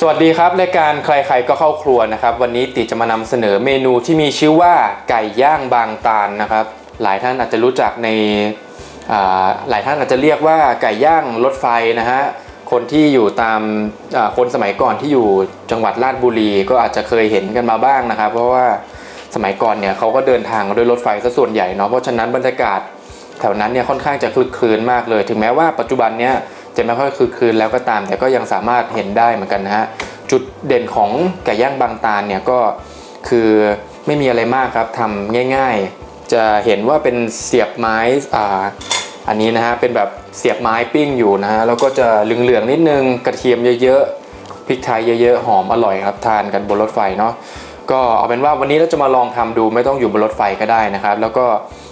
สวัสดีครับรายการใครๆก็เข้าครัวนะครับ วันนี้ติจะมานำเสนอเมนูที่มีชื่อว่าไก่ย่างบางตาลนะครับ หลายท่านอาจจะรู้จักในอ่าหลายท่านอาจจะเรียกว่าไก่ย่างรถไฟนะฮะคนที่อยู่ตามคนสมัยก่อนที่อยู่จังหวัดราชบุรีก็อาจจะเคยเห็นกันมาบ้างนะครับ เพราะว่าสมัยก่อนเนี่ยเขาก็เดินทางด้วยรถไฟซะส่วนใหญ่เนาะเพราะฉะนั้นบรรยากาศแถวนั้นเนี่ยค่อนข้างจะคลึกคลืนมากเลย ถึงแม้ว่าปัจจุบันเนี่ย จะไม่ค่อยคลึกคลืนแล้วก็ตาม แต่ก็ยังสามารถเห็นได้เหมือนกันนะฮะจุดเด่นของไก่ย่างบางตาลเนี่ยก็คือไม่มีอะไรมากครับทำง่ายๆ จะเห็นว่าเป็นเสียบไม้อ่าอันนี้นะฮะเป็นแบบเสียบไม้ปิ้งอยู่นะฮะแล้วก็จะเหลืองๆนิดนึงกระเทียมเยอะๆพริกไทยเยอะๆหอมอร่อยครับทานกันบนรถไฟเนาะก็เอาเป็นว่าวันนี้เราจะมาลองทำดูไม่ต้องอยู่บนรถไฟก็ได้นะครับ แล้วก็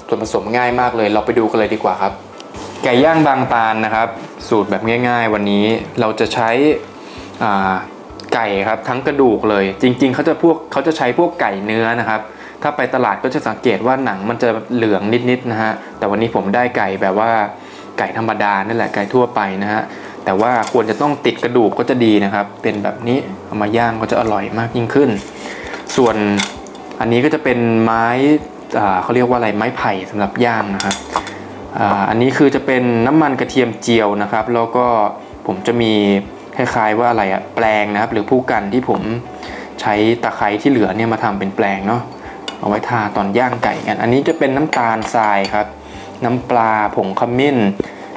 ส่วนผสมง่ายมากเลย เราไปดูกันเลยดีกว่าครับ ไก่ย่างบางตาลนะครับ สูตรแบบง่าย ๆ วันนี้เราจะใช้ไก่ครับทั้งกระดูกเลย จริง ๆเขาจะพวกเขาจะใช้พวกไก่เนื้อนะครับ ถ้าไปตลาดก็จะสังเกตว่าหนังมันจะเหลืองนิดๆนะฮะแต่วันนี้ผมได้ไก่แบบว่าไก่ธรรมดานั่นแหละไก่ทั่วไปนะฮะแต่ว่าควรจะต้องติดกระดูกก็จะดีนะครับ เป็นแบบนี้เอามาย่างก็จะอร่อยมากยิ่งขึ้น ส่วนอันนี้ก็จะเป็นไม้เขาเรียกว่าอะไรไม้ไผ่สำหรับย่างนะครับ อันนี้คือจะเป็นน้ำมันกระเทียมเจียวนะครับ แล้วก็ผมจะมีคล้ายๆว่าอะไรอะแปลงนะครับ หรือผู้กันที่ผมใช้ตะไคร้ที่เหลือเนี่ยมาทำเป็นแปลงเนาะเอาไว้ทาตอนย่างไก่กัน อันนี้จะเป็นน้ำตาลทรายครับ น้ำปลาผงขมิ้น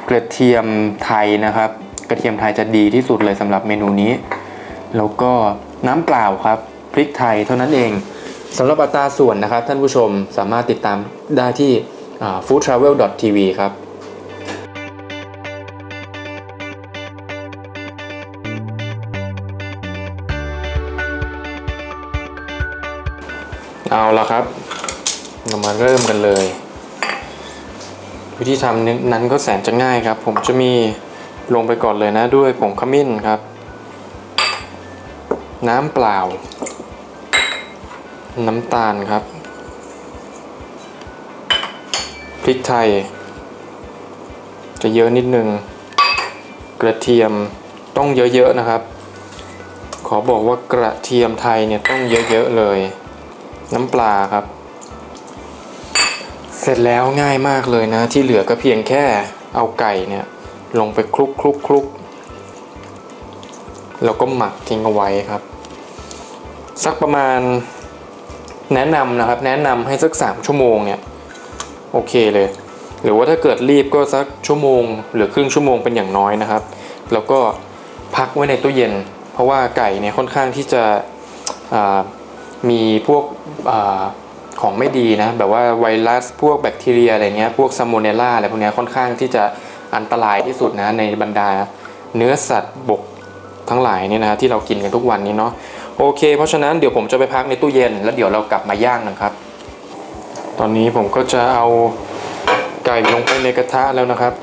กระเทียมไทยนะครับ กระเทียมไทยจะดีที่สุดเลยสำหรับเมนูนี้ แล้วก็น้ำเปล่าครับพริกไทยเท่านั้นเองสำหรับอัตราส่วนนะครับ ท่านผู้ชมสามารถติดตามได้ที่ foodtravel.tv ครับเอาละครับ เรามาเริ่มกันเลย วิธีทำนั้นก็แสนจะง่ายครับ ผมจะมีลงไปก่อนเลยนะด้วยผงขมิ้นครับ น้ำเปล่า น้ำตาลครับ พริกไทย จะเยอะนิดนึง กระเทียมต้องเยอะๆนะครับ ขอบอกว่ากระเทียมไทยเนี่ยต้องเยอะๆเลย น้ำปลาครับ เสร็จแล้วง่ายมากเลยนะ ที่เหลือก็เพียงแค่เอาไก่เนี่ยลงไปคลุกคลุกคลุกแล้วก็หมักทิ้งเอาไว้ครับ สักประมาณแนะนำนะครับ แนะนำให้สัก 3 ชั่วโมงเนี่ย โอเคเลย หรือว่าถ้าเกิดรีบก็สักชั่วโมง หรือครึ่งชั่วโมงเป็นอย่างน้อยนะครับ แล้วก็พักไว้ในตู้เย็น เพราะว่าไก่เนี่ยค่อนข้างที่จะมีพวกอของไม่ดีนะแบบว่าไวรัสพวกแบคทีเรียอะไรเงี้ยพวกซามเนลล่าอะไรพวกเนี้ยค่อนข้างที่จะอันตรายที่สุดนะในบรรดาเนื้อสัตว์บกทั้งหลายเนี่ยนะที่เรากินกันทุกวันนี้เนาะโอเค เพราะฉะนั้นเดี๋ยวผมจะไปพักในตู้เย็น แล้วเดี๋ยวเรากลับมาย่างนะครับ ตอนนี้ผมก็จะเอาไก่ลงไปในกระทะแล้วนะครับ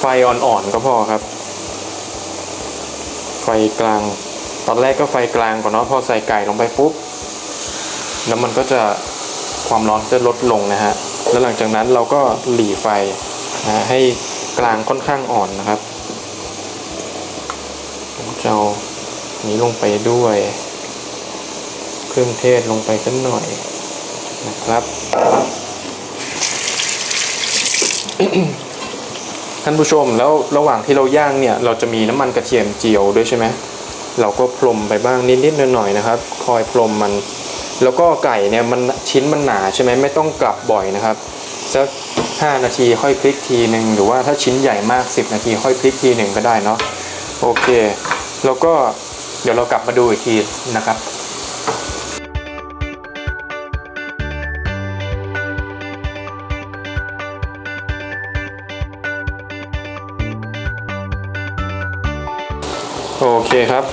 ไฟอ่อนๆก็พอครับ ไฟกลาง ตอนแรกก็ไฟกลางก่อนเนาะพอใส่ไก่ลงไปปุ๊บแล้วมันก็จะความร้อนจะลดลงนะฮะแล้วหลังจากนั้นเราก็หลีไฟนะให้กลางค่อนข้างอ่อนนะครับผมจะเอานี้ลงไปด้วย เครื่องเทศลงไปสักหน่อย นะครับท่านผู้ชมแล้วระหว่างที่เราย่างเนี่ยเราจะมีน้ำมันกระเทียมเจียวด้วยใช่ไหมเราก็พรมไปบ้างนิดๆหน่อยๆนะครับ คอยพรมมัน แล้วก็ไก่เนี่ยมันชิ้นมันหนาใช่ไหมไม่ต้องกลับบ่อยนะครับสัก5นาทีค่อยพลิกทีหนึ่งหรือว่าถ้าชิ้นใหญ่มาก 10 นาทีค่อยพลิกทีหนึ่งก็ได้เนาะโอเค แล้วก็เดี๋ยวเรากลับมาดูอีกทีนะครับ เคครับ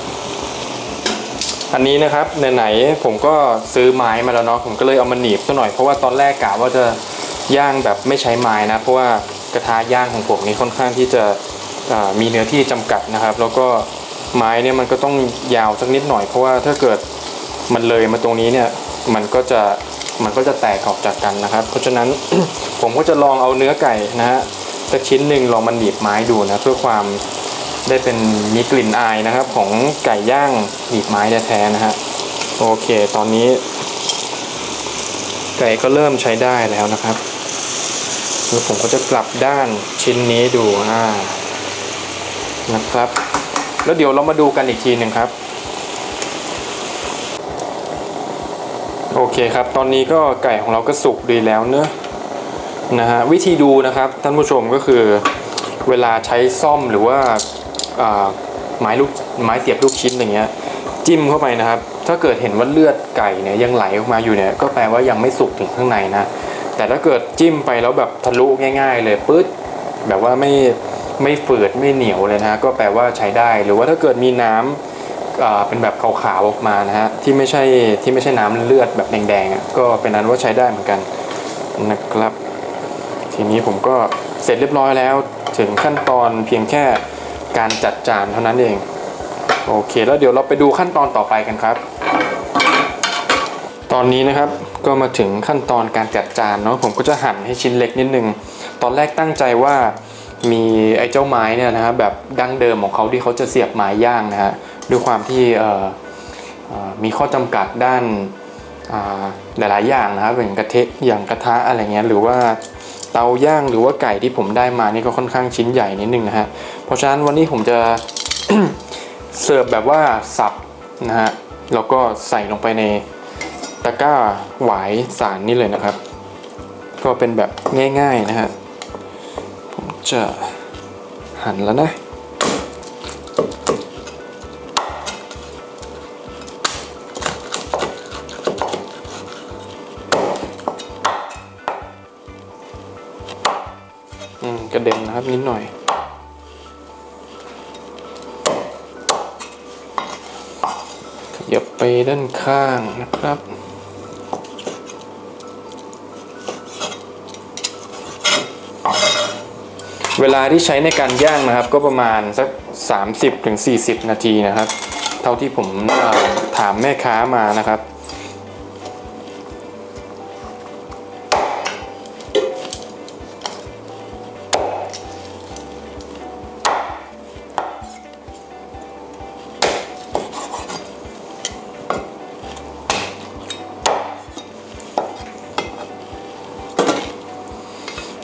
อันนี้นะครับไหนๆผมก็ซื้อไม้มาแล้วเนาะผมก็เลยเอามาหนีบซะหน่อยเพราะว่าตอนแรกกะว่าจะย่างแบบไม่ใช้ไม้นะ เพราะว่ากระทะย่างของผมนี่ค่อนข้างที่จะมีเนื้อที่จำกัดนะครับ แล้วก็ไม้เนี่ยมันก็ต้องยาวสักนิดหน่อยเพราะว่าถ้าเกิดมันเลยมาตรงนี้เนี่ยมันก็จะมันก็จะแตกออกจากกันนะครับ เพราะฉะนั้นผมก็จะลองเอาเนื้อไก่นะฮะสักชิ้นหนึ่งลองมันหนีบไม้ดูนะเพื่อความ ได้เป็นมีกลิ่นอายนะครับ ของไก่ย่างหีบไม้แท้ๆนะฮะโอเค ตอนนี้ ไก่ก็เริ่มใช้ได้แล้วนะครับแล้วผมก็จะกลับด้านชิ้นนี้ดูอ่านะครับ แล้วเดี๋ยวเรามาดูกันอีกทีหนึ่งครับ โอเคครับ ตอนนี้ก็ไก่ของเราก็สุกดีแล้วเนอะนะฮะวิธีดูนะครับท่านผู้ชมก็คือเวลาใช้ซ่อมหรือว่า ไม้ลูกไม้เสียบลูกชิ้นอย่างเงี้ยจิ้มเข้าไปนะครับ ถ้าเกิดเห็นว่าเลือดไก่เนี่ยยังไหลออกมาอยู่เนี่ยก็แปลว่ายังไม่สุกถึงข้างในนะแต่ถ้าเกิดจิ้มไปแล้วแบบทะลุง่าย ๆ เลยปึ๊ดแบบว่าไม่ไม่ฝืดไม่เหนียวเลยนะก็แปลว่าใช้ได้ หรือว่าถ้าเกิดมีน้ำอ่าเป็นแบบขาวๆออกมานะฮะที่ไม่ใช่ที่ไม่ใช่น้ำเลือดแบบแดงๆก็เป็นนั้นว่าใช้ได้เหมือนกันนะครับ ทีนี้ผมก็เสร็จเรียบร้อยแล้ว ถึงขั้นตอนเพียงแค่ การจัดจานเท่านั้นเอง โอเค แล้วเดี๋ยวเราไปดูขั้นตอนต่อไปกันครับ ตอนนี้นะครับก็มาถึงขั้นตอนการจัดจานเนาะผมก็จะหั่นให้ชิ้นเล็กนิดนึง ตอนแรกตั้งใจว่ามีไอ้เจ้าไม้เนี่ยนะฮะแบบดั้งเดิมของเขาที่เขาจะเสียบไม้ย่างนะฮะด้วยความที่มีข้อจำกัดด้านหลายๆอย่างนะครับอย่างกระเทะอย่างกระทะอะไรเงี้ยหรือว่า เตาย่างหรือว่าไก่ที่ผมได้มานี่ก็ค่อนข้างชิ้นใหญ่นิดนึงนะฮะ เพราะฉะนั้นวันนี้ผมจะเสิร์ฟแบบว่าสับนะฮะ แล้วก็ใส่ลงไปในตะกร้าหวายสารนี่เลยนะครับ ก็เป็นแบบง่ายๆนะฮะ ผมจะหั่นแล้วนะ อืมกระเด็นนะครับนิดหน่อย ขยับไปด้านข้างนะครับเวลาที่ใช้ในการย่างนะครับก็ประมาณสัก 30-40 นาทีนะครับ เท่าที่ผมถามแม่ค้ามานะครับ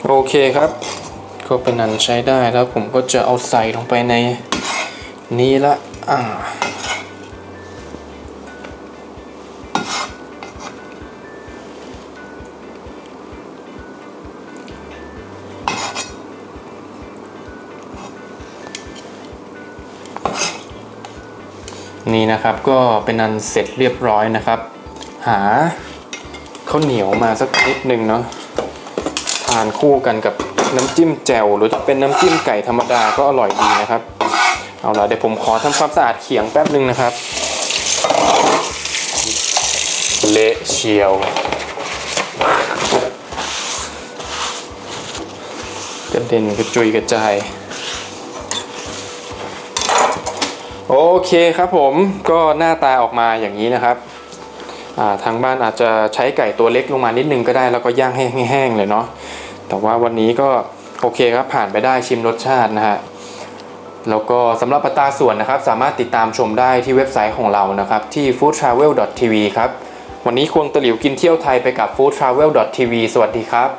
โอเคครับ ก็เป็นอันใช้ได้แล้วผมก็จะเอาใส่ลงไปในนี้ละอ่านี่นะครับก็เป็นอันเสร็จเรียบร้อยนะครับ หาข้าวเหนียวมาสักนิดนึงเนาะ ทานคู่กันกับน้ำจิ้มแจ่วหรือจะเป็นน้ำจิ้มไก่ธรรมดาก็อร่อยดีนะครับ เอาละเดี๋ยวผมขอทำความสะอาดเขียงแป๊บหนึ่งนะครับ เละเชียว กระเด็นกระจุยกระจายโอเคครับผมก็หน้าตาออกมาอย่างนี้นะครับทางบ้านอาจจะใช้ไก่ตัวเล็กลงมานิดนึงก็ได้แล้วก็ย่างให้แห้งๆเลยเนาะ แต่ว่าวันนี้ก็โอเคครับผ่านไปได้ชิมรสชาตินะฮะแล้วก็สำหรับอัตราส่วนนะครับ สามารถติดตามชมได้ที่เว็บไซต์ของเรานะครับ ที่ foodtravel.tv ครับ วันนี้ควงตะหลิวกินเที่ยวไทยไปกับ foodtravel.tv สวัสดีครับ